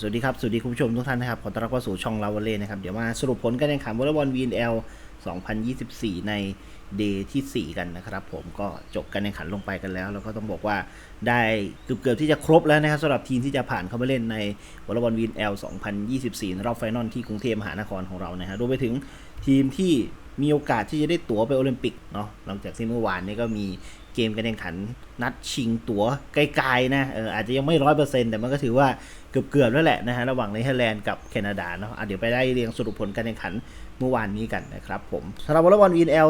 สวัสดีครับ สวัสดีคุณผู้ชมทุกท่านนะครับ ขอต้อนรับเข้าสู่ช่องลาวเล่นะครับ เดี๋ยวมาสรุปผลการแข่งขันวอลเลย์บอล VNL 2024 ในเดย์ที่ 4 กันนะครับ ผมก็จบการแข่งขันลงไปกันแล้ว แล้วก็ต้องบอกว่าได้เกือบเกือบที่จะครบแล้วนะครับสำหรับทีมที่จะผ่านเข้ามาเล่นในวอลเลย์บอล VNL 2024ในรอบไฟนอลที่กรุงเทพมหานครของเรานะฮะรวมไปถึงทีมที่มีโอกาสที่จะได้ตั๋วไปโอลิมปิกเนาะหลังจากที่เมื่อวานนี้ก็มีเกมการแข่งขันนัดชิงตั๋วไกลๆนะเอออาจจะยังไม่ร้อยเปอร์เซ็นต์แต่มันก็ถือว่าเกือบๆแล้วแหละนะฮะระหว่างเนเธอร์แลนด์กับแคนาดาเนาะะเดี๋ยวไปได้เรียงสรุปผลการแข่งขัน เมื่อวานนี้กันนะครับผมสำหรับวอลเลย์บอล VNL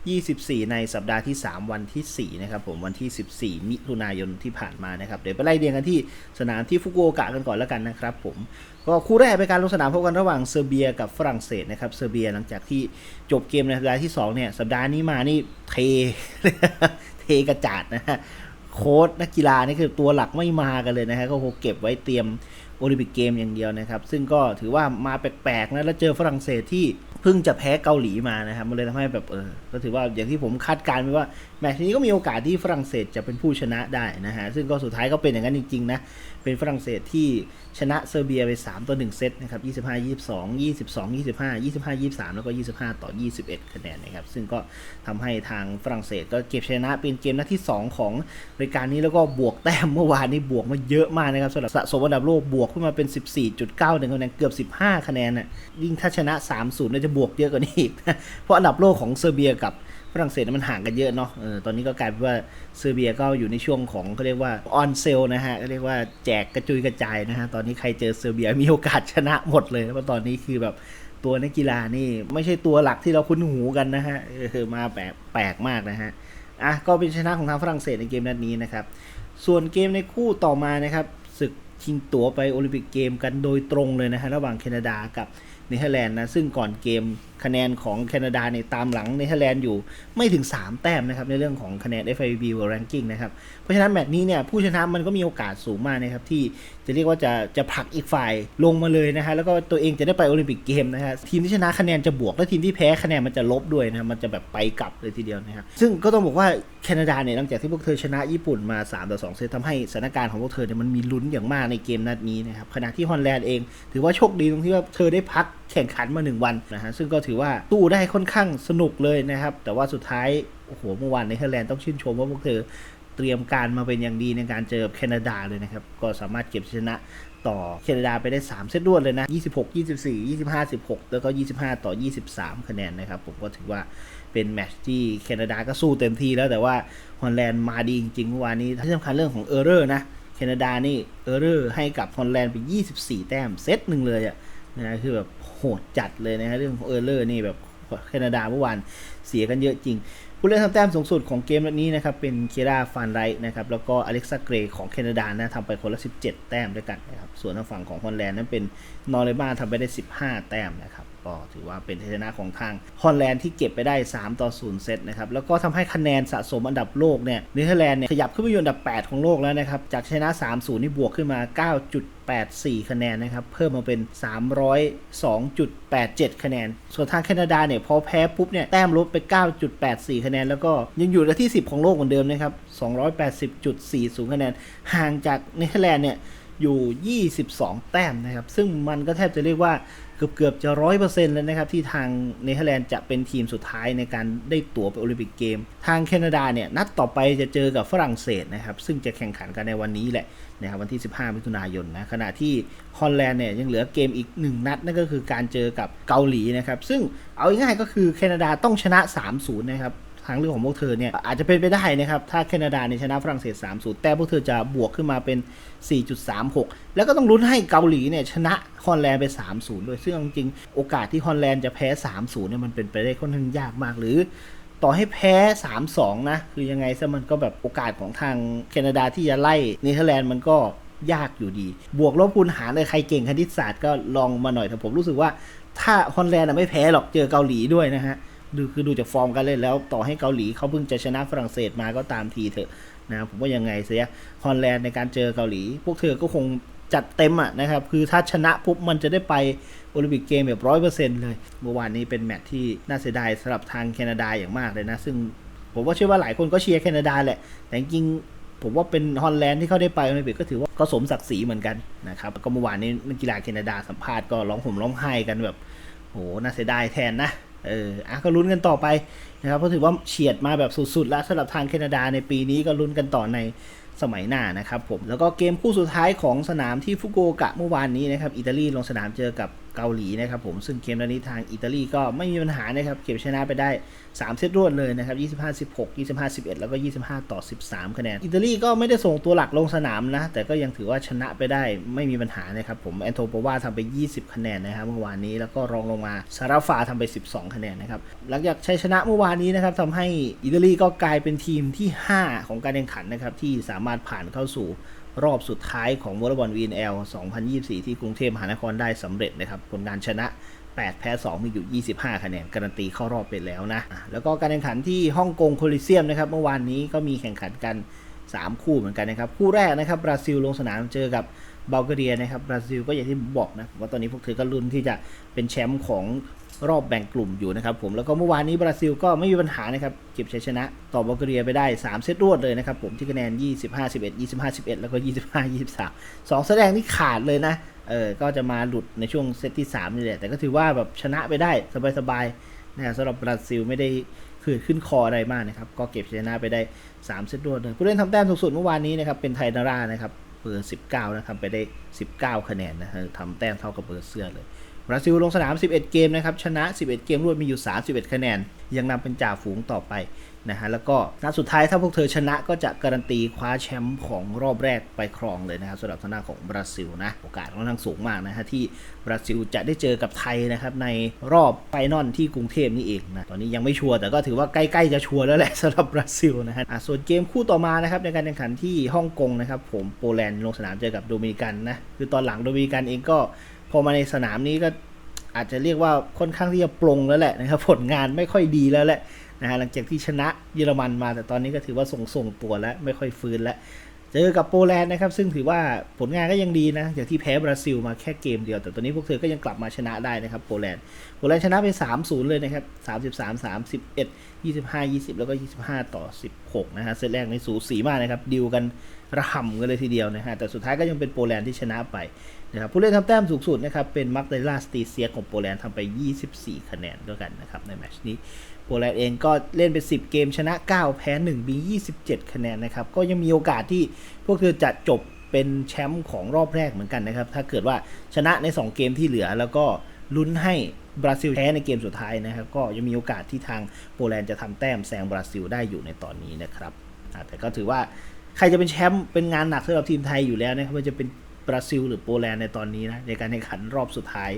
2024 ในสัปดาห์ที่ 3 วันที่ 4 นะครับผมวันที่ 14 มิถุนายนที่ผ่านมานะครับเดี๋ยวไปไล่เรียงกันที่สนามที่ฟุกุโอกะกันก่อนแล้วกันนะครับผมก็คู่แรกเป็นการลงสนามพบกันระหว่างเซอร์เบียกับฝรั่งเศสนะครับเซอร์เบียหลังจากที่จบเกมในสัปดาห์ที่2เนี่ยสัปดาห์นี้มานี่เทเทกระจาดนะฮะ โค้ชนักกีฬานี่คือตัวหลักไม่มากันเลยนะฮะก็คงเก็บไว้เตรียมโอลิมปิกเกมอย่างเดียวนะครับ ซึ่งก็ถือว่ามาแปลกๆนะแล้วเจอฝรั่งเศสที่เพิ่งจะแพ้เกาหลีมานะครับมันเลยทำให้แบบเออก็ถือว่าอย่างที่ผมคาดการณ์ไว้ว่าแมตช์นี้ก็มีโอกาสที่ฝรั่งเศสจะเป็นผู้ชนะได้นะฮะซึ่งก็สุดท้ายก็เป็นอย่างนั้นจริงๆนะ เป็นฝรั่งเศสที่ชนะเซอร์เบียไป 3 ต่อ 1 เซตนะครับ 25 22 22 25 25 23 แล้วก็ 25 ต่อ 21 คะแนนนะครับ ซึ่งก็ทำให้ทางฝรั่งเศสก็เก็บชนะเป็นเกมนัดที่ 2 ของรายการนี้แล้วก็บวกแต้มเมื่อวานนี้บวกมาเยอะมากนะครับสำหรับสะสมอันดับโลกบวกขึ้นมาเป็น 14.91 คะแนนเกือบ 15 คะแนนน่ะยิ่งถ้าชนะ 3-0น่าจะบวกเยอะกว่านี้อีกเพราะอันดับโลกของเซอร์เบียกับ ฝรั่งเศสมันห่างกันเยอะเนาะออตอนนี้ก็กลายเป็นว่าเซอร์เบียก็อยู่ในช่วงของเขาเรียกว่าออนเซลนะฮะก็เรียกว่าแจกกระจุยกระจายนะฮะ ตอนนี้ใครเจอเซอร์เบียมีโอกาสชนะหมดเลย เพราะตอนนี้คือแบบตัวนักกีฬานี่ไม่ใช่ตัวหลักที่เราคุ้นหูกันนะฮะออมาแปลกแปลกมากนะฮะ อะก็เป็นชนะของทางฝรั่งเศสในเกมนัดนี้นะครับ ส่วนเกมในคู่ต่อมานะครับศึกชิงตั๋วไปโอลิมปิกเกมกันโดยตรงเลยนะฮะระหว่างแคนาดากับ เนเธอร์แลนด์นะซึ่งก่อนเกมคะแนนของแคนาดาเนี่ยตามหลังเนเธอร์แลนด์อยู่ไม่ถึง 3 แต้มนะครับในเรื่องของคะแนน FIVB World Ranking นะครับเพราะฉะนั้นแมตช์นี้เนี่ยผู้ชนะมันก็มีโอกาสสูงมากนะครับที่จะเรียกว่าจะจะผลักอีกฝ่ายลงมาเลยนะฮะแล้วก็ตัวเองจะได้ไปโอลิมปิกเกมนะฮะทีมที่ชนะคะแนนจะบวก และทีมที่แพ้คะแนนมันจะลบด้วยนะมันจะแบบไปกลับเลยทีเดียวนะครับซึ่งก็ต้องบอกว่าแคนาดาเนี่ยหลังจากที่พวกเธอชนะญี่ปุ่นมา3ต่อ2เซตทำให้สถานการณ์ของพวกเธอเนี่ยมันมีลุ้นอย่างมากในเกมนัดนี้นะครับขณะที่ฮอลแลนด์เอง ถือว่าโชคดีตรงที่ว่าเธอได้พัก แข่งขันมา 1 วันนะฮะซึ่งก็ถือว่าตู้ได้ค่อนข้างสนุกเลยนะครับ แต่ว่าสุดท้ายโอ้โหเมื่อวานในเธอร์แลนด์ต้องชื่นชมว่าพวกเธอเตรียมการมาเป็นอย่างดีในการเจอแคนาดาเลยนะครับ ก็สามารถเก็บชนะต่อแคนาดาไปได้ 3 เซตรวดเลยนะ 26 24 25 16 แล้วก็ 25 ต่อ 23 คะแนนนะครับ ผมก็ถือว่าเป็นแมตช์ที่แคนาดาก็สู้เต็มที่แล้วแต่ว่าฮอลแลนด์มาดีจริงๆเมื่อวานนี้ที่สำคัญเรื่องของเออร์เรอร์นะแคนาดานี่เออร์เรอร์ให้กับฮอลแลนด์ไป 24 แต้มเซตหนึ่งเลยอะ นะคือแบบโหดจัดเลยนะฮะเรื่องของเออร์เลอร์นี่แบบแคนาดาเมื่อวาน เสียกันเยอะจริง ผู้เล่นทำแต้มสูงสุดของเกมนัดนี้นะครับ เป็นเคราฟานไรท์นะครับ แล้วก็อเล็กซาเกรของแคนาดานะทำไปคนละ 17 แต้มด้วยกันนะครับ ส่วนทางฝั่งของฮอลแลนด์นั้นเป็นนอร์เรมาทำไปได้ 15 แต้มนะครับก็ถือว่าเป็นชัยชนะของทางฮอลแลนด์ที่เก็บไปได้ 3 ต่อ 0 เซตนะครับ แล้วก็ทำให้คะแนนสะสมอันดับโลกเนี่ยเนเธอร์แลนด์เนี่ยขยับขึ้นไปอยู่อันดับ 8 ของโลกแล้วนะครับ จากชนะ 3-0 นี่บวกขึ้นมา 9.84 คะแนนนะครับ เพิ่มมาเป็น 302.87 คะแนน ส่วนทางแคนาดาเนี่ยพอแพ้ปุ๊บเนี่ยแต้มลดไป9.84 คะแนน แล้วก็ยังอยู่ในที่ 10 ของโลกเหมือนเดิมนะครับ 280.40 คะแนน ห่างจากเนเธอร์แลนด์เนี่ย อยู่ 22 แต้มนะครับ ซึ่งมันก็แทบจะเรียกว่าเกือบเกือบจะร้อยเปอร์เซ็นต์แล้วนะครับ ที่ทางเนเธอร์แลนด์จะเป็นทีมสุดท้ายในการได้ตั๋วไปโอลิมปิกเกม ทางแคนาดาเนี่ย นัดต่อไปจะเจอกับฝรั่งเศสนะครับ ซึ่งจะแข่งขันกันในวันนี้แหละนะครับวันที่ 15 มิถุนายนนะขณะที่ฮอลแลนด์เนี่ยยังเหลือเกมอีก 1 นัดนั่นก็คือการเจอกับเกาหลีนะครับซึ่งเอาง่ายๆก็คือแคนาดาต้องชนะ 3-0 นะครับ ทางเรื่องของพวกเธอเนี่ยอาจจะเป็นไปได้นะครับ ถ้าแคนาดาเนี่ยชนะฝรั่งเศส 3-0 แต่พวกเธอจะบวกขึ้นมาเป็น 4.36 แล้วก็ต้องลุ้นให้เกาหลีเนี่ยชนะฮอลแลนด์ไป 3-0 ด้วยซึ่งเอาจริงๆโอกาสที่ฮอลแลนด์จะแพ้ 3-0 เนี่ยมันเป็นไปได้ค่อนข้างยากมากหรือต่อให้แพ้ 3-2 นะ คือยังไงซะมันก็แบบโอกาสของทางแคนาดาที่จะไล่เนเธอร์แลนด์มันก็ยากอยู่ดี บวกลบคูณหารเลยใครเก่งคณิตศาสตร์ก็ลองมาหน่อยแต่ผมรู้สึกว่าถ้าฮอลแลนด์ไม่แพ้หรอกเจอเกาหลีด้วยนะฮะ ดูคือดูจากฟอร์มการเล่นแล้ว ต่อให้เกาหลีเขาเพิ่งจะชนะฝรั่งเศสมาก็ตามทีเถอะนะผมว่ายังไงเสียฮอลแลนด์ในการเจอเกาหลี พวกเธอก็คงจัดเต็มอะนะครับ คือถ้าชนะปุ๊บมันจะได้ไปโอลิมปิกเกมแบบร้อยเปอร์เซ็นต์เลย เมื่อวานนี้เป็นแมตช์ที่น่าเสียดายสำหรับทางแคนาดาอย่างมากเลยนะ ซึ่งผมว่าเชื่อว่าหลายคนก็เชียร์แคนาดาแหละ แต่จริงผมว่าเป็นฮอลแลนด์ที่เขาได้ไปโอลิมปิกก็ถือว่าก็สมศักดิ์ศรีเหมือนกันนะครับ ก็เมื่อวานนี้นักกีฬาแคนาดาสัมภาษณ์ก็ร้องห่มร้องไห้กันแบบโหน่าเสียดายแทนนะ เอออะก็ลุ้นกันต่อไปนะครับเพราะถือว่าเฉียดมาแบบสุดๆ แล้วสำหรับทางแคนาดาในปีนี้ก็ลุ้นกันต่อในสมัยหน้านะครับผมแล้วก็เกมคู่สุดท้ายของสนามที่ฟุกุโอกะเมื่อวานนี้นะครับอิตาลีลงสนามเจอกับ เกาหลีนะครับผมซึ่งเกมนี้ทางอิตาลีก็ไม่มีปัญหานะครับเก็บชนะไปได้ 3 เซตรวดเลยนะครับ25 16 25 11 แล้วก็ 25 ต่อ 13 คะแนน อิตาลีก็ไม่ได้ส่งตัวหลักลงสนามนะ แต่ก็ยังถือว่าชนะไปได้ไม่มีปัญหานะครับผมแอนโทโปวาทำไป 20 คะแนนนะครับเมื่อวานนี้แล้วก็รองลงมาซาราฟาทำไป 12 คะแนนนะครับหลังจากชัยชนะเมื่อวานนี้นะครับทำให้อิตาลีก็กลายเป็นทีมที่ 5 ของการแข่งขันนะครับที่สามารถผ่านเข้าสู่ รอบสุดท้ายของวอลเลย์บอล VNL 2024 ที่กรุงเทพมหานครได้สำเร็จนะครับผลงานชนะ 8 แพ้ 2 มีอยู่ 25 คะแนนการันตีเข้ารอบไปแล้วนะอะแล้วก็การแข่งขันที่ฮ่องกงโคลิเซียมนะครับเมื่อวานนี้ก็มีแข่งขันกัน 3 คู่เหมือนกันนะครับ คู่แรกนะครับบราซิลลงสนามเจอกับ บัลแกเรียนะครับบราซิลก็อย่างที่บอกนะว่าตอนนี้พวกเธอก็ลุ้นที่จะเป็นแชมป์ของรอบแบ่งกลุ่มอยู่นะครับผมแล้วก็เมื่อวานนี้บราซิลก็ไม่มีปัญหานะครับเก็บชัยชนะ ต่อบัลแกเรียไปได้ 3 เซตรวดเลยนะครับผมที่คะแนน 25 11 25 11 แล้วก็ 25 23 2 แสดงที่ขาดเลยนะเออก็จะมาหลุดในช่วงเซตที่3นี่แหละแต่ก็ถือว่าแบบชนะไปได้สบายๆนะครับสำหรับบราซิลไม่ได้ขืดขึ้นคออะไรมากนะครับก็เก็บชัยชนะไปได้ 3 เซตรวดเลยผู้เล่นทำแต้มสูงสุดเมื่อวานนี้นะครับเป็นไทนารานะครับ เบอร์ 19 นะทำไปได้ 19 คะแนนนะฮะทำแต้มเท่ากับเบอร์เสื้อเลยบราซิลลงสนาม 11 เกมนะครับ ชนะ 11 เกมรวดมีอยู่ 31 คะแนน ยังนำเป็นจ่าฝูงต่อไป นะฮะแล้วก็นัดสุดท้ายถ้าพวกเธอชนะก็จะการันตีคว้าแชมป์ของรอบแรกไปครองเลยนะครับสำหรับทางด้านของบราซิลนะโอกาสค่อนข้างสูงมากนะฮะที่บราซิลจะได้เจอกับไทยนะครับในรอบไฟนอลที่กรุงเทพนี่เองนะตอนนี้ยังไม่ชัวร์แต่ก็ถือว่าใกล้ๆจะชัวร์แล้วแหละสำหรับบราซิลนะฮะอะส่วนเกมคู่ต่อมานะครับในการแข่งขันที่ฮ่องกงนะครับผมโปแลนด์ลงสนามเจอกับโดมินิกันนะคือตอนหลังโดมินิกันเองก็พอมาในสนามนี้ก็ อาจจะเรียกว่าค่อนข้างที่จะปรงแล้วแหละนะครับ ผลงานไม่ค่อยดีแล้วแหละนะฮะหลังจากที่ชนะเยอรมันมา แต่ตอนนี้ก็ถือว่าส่งส่งตัวแล้วไม่ค่อยฟื้นแล้ว เจอกับโปแลนด์นะครับ ซึ่งถือว่าผลงานก็ยังดีนะอย่างที่แพ้บราซิลมาแค่เกมเดียว แต่ตอนนี้พวกเธอก็ยังกลับมาชนะได้นะครับโปแลนด์โปแลนด์ชนะไป 3-0 เลยนะครับ 33 31 25 20 แล้วก็ 25 ต่อ 16 นะฮะเซตแรกในสูสีมากนะครับดิวกันระห่ำกันเลยทีเดียวนะฮะแต่สุดท้ายก็ยังเป็นโปแลนด์ที่ชนะไปนะครับผู้เล่นทำแต้มสูงสุดนะครับเป็นมักเดลาสตีเซียของโปแลนด์ทำไป 24 คะแนนด้วยกันนะครับในแมตช์นี้ โปแลนด์เองก็เล่นไป 10 เกมชนะ 9 แพ้ 1 มี 27 คะแนนนะครับ ก็ยังมีโอกาสที่พวกเธอจะจบเป็นแชมป์ของรอบแรกเหมือนกันนะครับ ถ้าเกิดว่าชนะใน 2 เกมที่เหลือ แล้วก็ลุ้นให้บราซิลแพ้ในเกมสุดท้ายนะครับ ก็ยังมีโอกาสที่ทางโปแลนด์จะทำแต้มแซงบราซิลได้อยู่ในตอนนี้นะครับแต่ก็ถือว่าใครจะเป็นแชมป์เป็นงานหนักสำหรับทีมไทยอยู่แล้วนะครับว่าจะเป็น บราซิล หรือโปแลนด์ในตอนนี้นะในการแข่งขันรอบสุดท้าย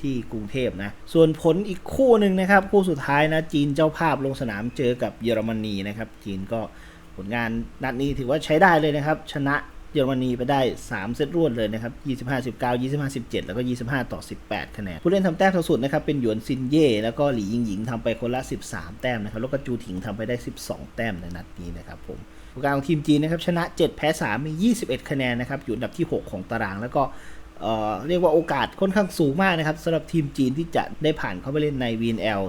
ที่กรุงเทพนะ ส่วนผลอีกคู่หนึ่งนะครับ คู่สุดท้ายนะ จีนเจ้าภาพลงสนามเจอกับเยอรมนีนะครับ จีนก็ผลงานนัดนี้ถือว่าใช้ได้เลยนะครับ ชนะเยอรมนีไปได้ 3 เซตรวดเลยนะครับ 25 19 25 17 แล้วก็ 25 ต่อ 18 คะแนน ผู้เล่นทำแต้มสูงสุดนะครับ เป็นหยวนซินเย่ แล้วก็หลี่ยิงหญิงทำไปคนละ 13 แต้มนะครับ แล้วก็จูถิงทำไปได้ 12 แต้มในนัดนี้นะครับผม ผลการของทีมจีนนะครับชนะ 7 แพ้ 3 มี 21 คะแนนนะครับอยู่อันดับที่ 6 ของตาราง แล้วก็เรียกว่าโอกาสค่อนข้างสูงมากนะครับสำหรับทีมจีนที่จะได้ผ่านเข้าไปเล่นใน VNL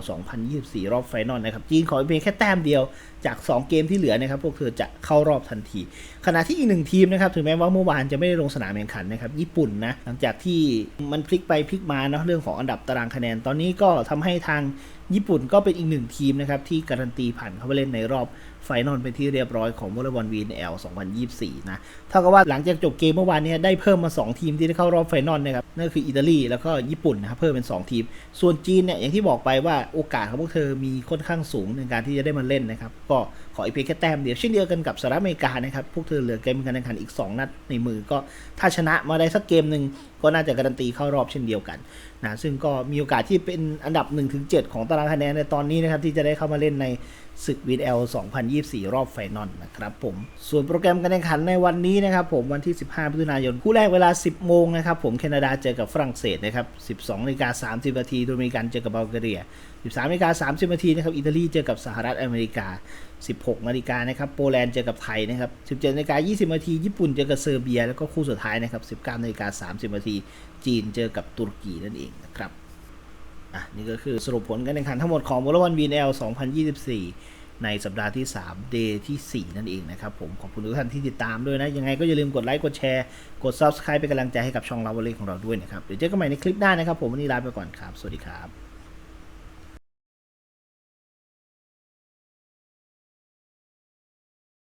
2024 รอบไฟนอลนะครับจีนขอเพียงแค่แต้มเดียวจาก 2 เกมที่เหลือนะครับพวกเธอจะเข้ารอบทันที ขณะที่อีกหนึ่งทีมนะครับถึงแม้ว่าเมื่อวานจะไม่ได้ลงสนามแข่งขันนะครับญี่ปุ่นนะหลังจากที่มันพลิกไปพลิกมาเนาะเรื่องของอันดับตารางคะแนน ตอนนี้ก็ทำให้ทางญี่ปุ่นก็เป็นอีกหนึ่งทีมนะครับที่การันตีผ่านเข้าไปเล่นในรอบ ไฟนอลเป็นที่เรียบร้อยของวอลเลย์บอล VNL 2024 นะเท่ากับว่าหลังจากจบเกมเมื่อวานนี้ได้เพิ่มมา 2 ทีมที่ได้เข้ารอบไฟนอลนะครับนั่นคืออิตาลีแล้วก็ญี่ปุ่นนะครับเพิ่มเป็น 2 ทีม ส่วนจีนเนี่ยอย่างที่บอกไปว่าโอกาสของพวกเธอมีค่อนข้างสูงในการที่จะได้มาเล่นนะครับก็ขออีกเพียงแค่แต้มเดียวเช่นเดียวกันกับสหรัฐอเมริกานะครับพวกเธอเหลือเกมการแข่งขันอีก 2 นัดในมือก็ถ้าชนะมาได้สักเกมหนึ่งก็น่าจะการันตีเข้ารอบเช่นเดียวกันนะซึ่งก็มีโอกาสที่เป็นอันดับ 1-7 ของตารางคะแนนในตอนนี้นะครับที่จะได้เข้ามาเล่นในศึก VNL 2024 รอบไฟนอลนะครับผม ส่วนโปรแกรมการแข่งขันในวันนี้นะครับผมวันที่ 15มิถุนายน คู่แรกเวลา 10 โมงนะครับผมแคนาดาเจอกับฝรั่งเศสนะครับ 12นาฬิกา30นาทีโดมินิกันเจอกับบัลแกเรีย 13นาฬิกา30นาทีนะครับอิตาลีเจอกับสหรัฐอเมริกา 16นาฬิกานะครับโปแลนด์เจอกับไทยนะครับ 17นาฬิกา20นาทีญี่ปุ่นเจอกับเซอร์เบีย แล้วก็คู่สุดท้ายนะครับ19นาฬิกา30นาทีจีนเจอกับตุรกีนั่นเองนะครับอะนี่ก็คือสรุปผลการแข่งขันทั้งหมดของวอลเลย์บอล VNL 2024 ในสัปดาห์ที่3 Day ที่ 4 นั่นเองนะครับผม ขอบคุณทุกท่านที่ติดตามด้วยนะ ยังไงก็อย่าลืมกดไลค์กดแชร์กด Subscribe เป็นกำลังใจให้กับช่องเราวอลเล่ของเราด้วยนะครับ เดี๋ยวเจอกันใหม่ในคลิปหน้านะครับผมวันนี้ลาไปก่อนครับ สวัสดีครับ